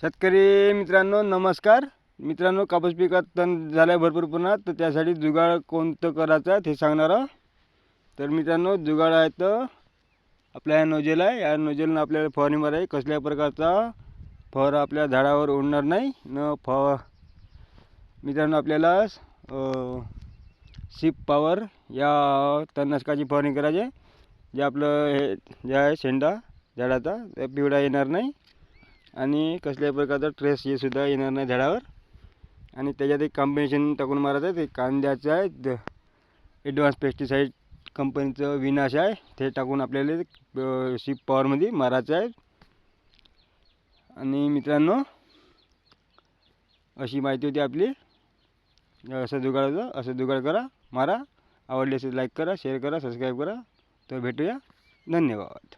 शेतकरी मित्रांनो नमस्कार. मित्रांनो कापूस पिकात तण झालं आहे भरपूर पुन्हा तर त्यासाठी जुगाड कोणतं करायचं आहे ते सांगणार आहोत. तर मित्रांनो जुगाड आहे तर आपल्या ह्या नोजेल आहे. या नोजेलनं आपल्याला फवारणी मारायची. कसल्या प्रकारचा फवार आपल्या झाडावर उडणार नाही. न फ मित्रांनो आपल्याला शिप पॉवर या तणनाशकाची फवारणी करायची आहे. जे आपलं हे जे आहे शेंडा झाडाचा पिवळा येणार नाही. आणि कसल्याही प्रकारचा ट्रेस हे सुद्धा येणार नाही झाडावर. आणि त्याच्यात एक कॉम्बिनेशन टाकून मारायचं आहे ते कांद्याचं आहे द ॲडव्हान्स पेस्टिसाईड कंपनीचं विनाश आहे. ते टाकून आपल्याला शिप पॉवरमध्ये मारायचं आहे. आणि मित्रांनो अशी माहिती होती आपली. असं जुगाडाचं असं जुगाड करा मारा. आवडले असेल लाईक करा शेअर करा सबस्क्राईब करा. तर भेटूया. धन्यवाद.